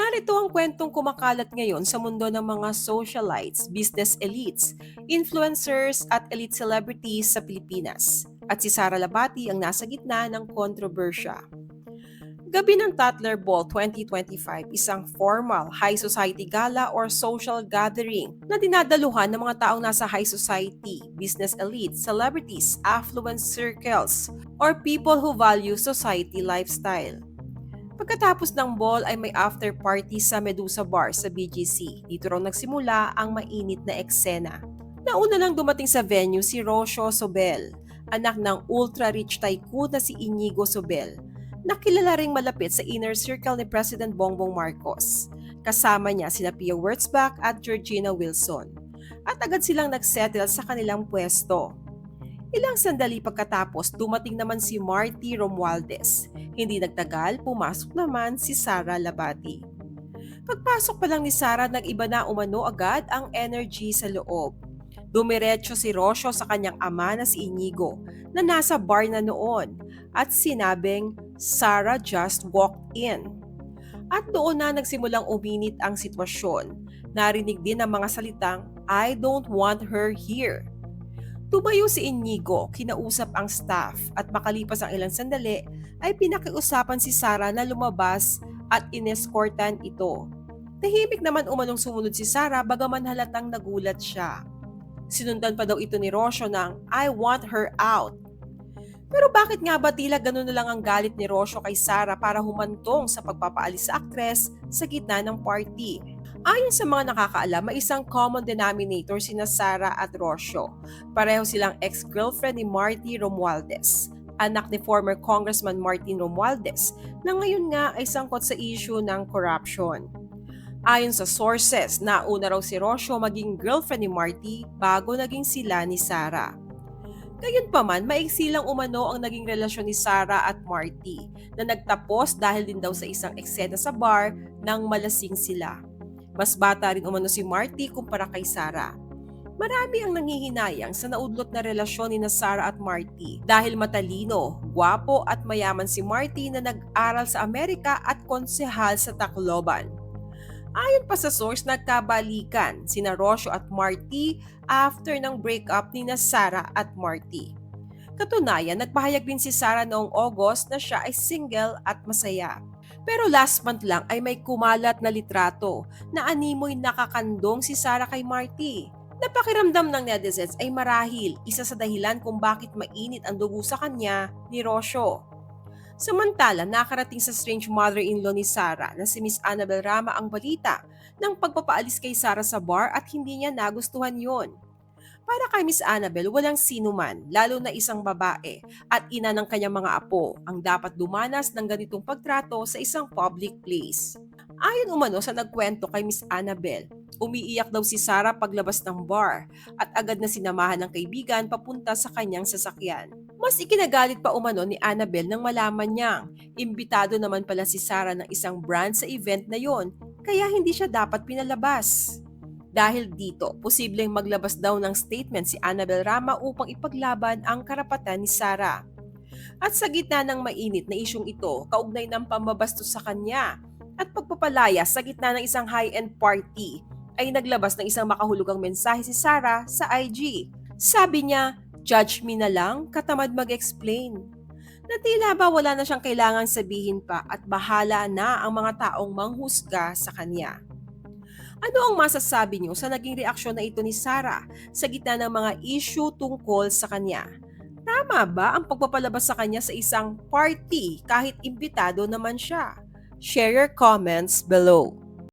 Narito ang kwentong kumakalat ngayon sa mundo ng mga socialites, business elites, influencers at elite celebrities sa Pilipinas. At si Sara Labati ang nasa gitna ng kontrobersya. Gabi ng Tatler Ball 2025, isang formal high society gala or social gathering na dinadaluhan ng mga taong nasa high society, business elite, celebrities, affluent circles, or people who value society lifestyle. Pagkatapos ng ball ay may after party sa Medusa Bar sa BGC. Dito raw nagsimula ang mainit na eksena. Nauna lang dumating sa venue si Rosio Sobel, anak ng ultra-rich tycoon na si Inigo Sobel, nakilala ring malapit sa inner circle ni President Bongbong Marcos. Kasama niya sina Pia Wurtzbach at Georgina Wilson. At agad silang nagsettle sa kanilang pwesto. Ilang sandali pagkatapos, dumating naman si Marty Romualdez. Hindi nagtagal, pumasok naman si Sara Labati. Pagpasok pa lang ni Sara, nag-iba na umano agad ang energy sa loob. Dumiretso si Rosyo sa kanyang ama na si Inigo na nasa bar na noon at sinabing Sarah just walked in. At doon na nagsimulang uminit ang sitwasyon. Narinig din ang mga salitang, I don't want her here. Tumayo si Inigo, kinausap ang staff at makalipas ang ilang sandali ay pinakiusapan si Sara na lumabas at inescortan ito. Tahimik naman umanong sumunod si Sara bagaman halatang nagulat siya. Sinundan pa daw ito ni Rosyo ng I want her out. Pero bakit nga ba tila ganun na lang ang galit ni Rosyo kay Sara para humantong sa pagpapaalis sa aktres sa gitna ng party? Ayon sa mga nakakaalam, may isang common denominator sina Sara at Rosyo. Pareho silang ex-girlfriend ni Marty Romualdez, anak ni former Congressman Martin Romualdez, na ngayon nga ay sangkot sa issue ng corruption. Ayon sa sources, nauna raw si Rosyo maging girlfriend ni Marty bago naging sila ni Sara. Gayunpaman, maiksi lang umano ang naging relasyon ni Sara at Marty na nagtapos dahil din daw sa isang eksena sa bar nang malasing sila. Mas bata rin umano si Marty kumpara kay Sara. Marami ang nangihinayang sa naudlot na relasyon ni na Sara at Marty dahil matalino, gwapo at mayaman si Marty na nag-aral sa Amerika at konsehal sa Tacloban. Ayon pa sa source, nagkabalikan sina Rosyo at Marty after ng breakup ni na Sara at Marty. Katunayan, nagpahayag din si Sara noong August na siya ay single at masaya. Pero last month lang ay may kumalat na litrato na animoy nakakandong si Sara kay Marty. Napakiramdam ng netizens ay marahil isa sa dahilan kung bakit mainit ang dugo sa kanya ni Rosyo. Samantala, nakarating sa strange mother-in-law ni Sara na si Miss Annabel Rama ang balita ng pagpapaalis kay Sara sa bar at hindi niya nagustuhan yon. Para kay Miss Annabel, walang sino man, lalo na isang babae at ina ng kanyang mga apo, ang dapat dumanas ng ganitong pagtrato sa isang public place. Ayon umano sa nagkwento kay Miss Annabel, umiiyak daw si Sarah paglabas ng bar at agad na sinamahan ng kaibigan papunta sa kanyang sasakyan. Mas ikinagalit pa umano ni Annabel nang malaman niyang imbitado naman pala si Sarah ng isang brand sa event na yon kaya hindi siya dapat pinalabas. Dahil dito, posibleng maglabas daw ng statement si Annabel Rama upang ipaglaban ang karapatan ni Sara. At sa gitna ng mainit na isyong ito, kaugnay ng pambabastos sa kanya at pagpapalaya sa gitna ng isang high-end party, ay naglabas ng isang makahulugang mensahe si Sara sa IG. Sabi niya, judge me na lang, katamad mag-explain. Na tila ba wala na siyang kailangan sabihin pa at bahala na ang mga taong manghusga sa kanya. Ano ang masasabi niyo sa naging reaksyon na ito ni Sara sa gitna ng mga issue tungkol sa kanya? Tama ba ang pagpapalabas sa kanya sa isang party kahit imbitado naman siya? Share your comments below.